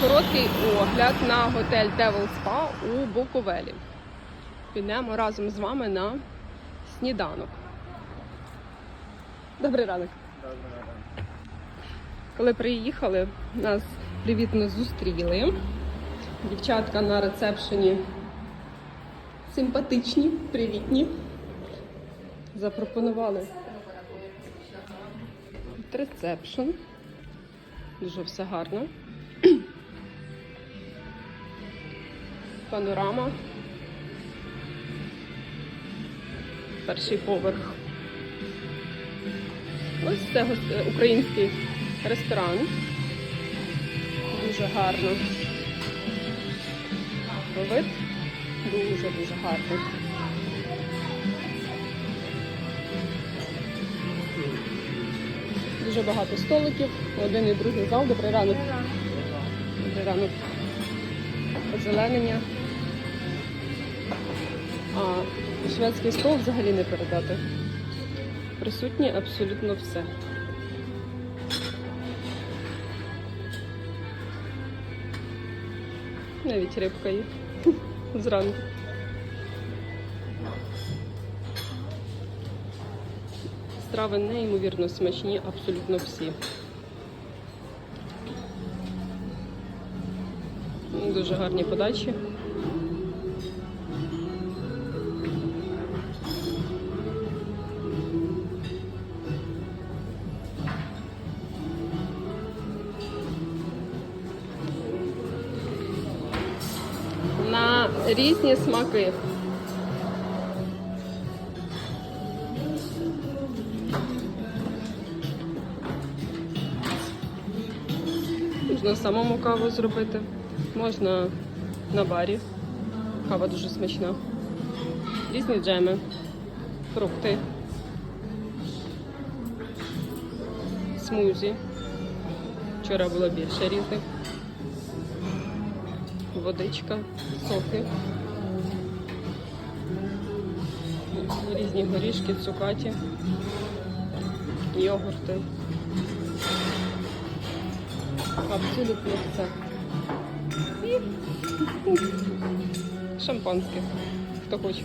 короткий огляд на готель Devil Spa у Буковелі. Підемо разом з вами на сніданок. Добрий ранок. Коли приїхали, нас привітно зустріли. Дівчатка на рецепшені симпатичні, привітні. Запропонували рецепшн. Дуже все гарно. Панорама. Перший поверх. Ось це е, український ресторан. Дуже гарно. Вид дуже-дуже гарний. Дуже багато столиків, один і другий зал, добрий ранок. Добрий ранок. Озеленення. Шведський стол взагалі не передати. Присутнє абсолютно все. Навіть рибка є зранку. Страви неймовірно смачні, абсолютно всі. Дуже гарні подачі. На різні смаки. Можна самому каву зробити, можна на барі. Кава дуже смачна. Різні джеми, фрукти, смузі. Вчора було більше різних. Водичка, соки. Різні горішки, цукаті, йогурти. Абсолютно. І шампанське, хто хоче.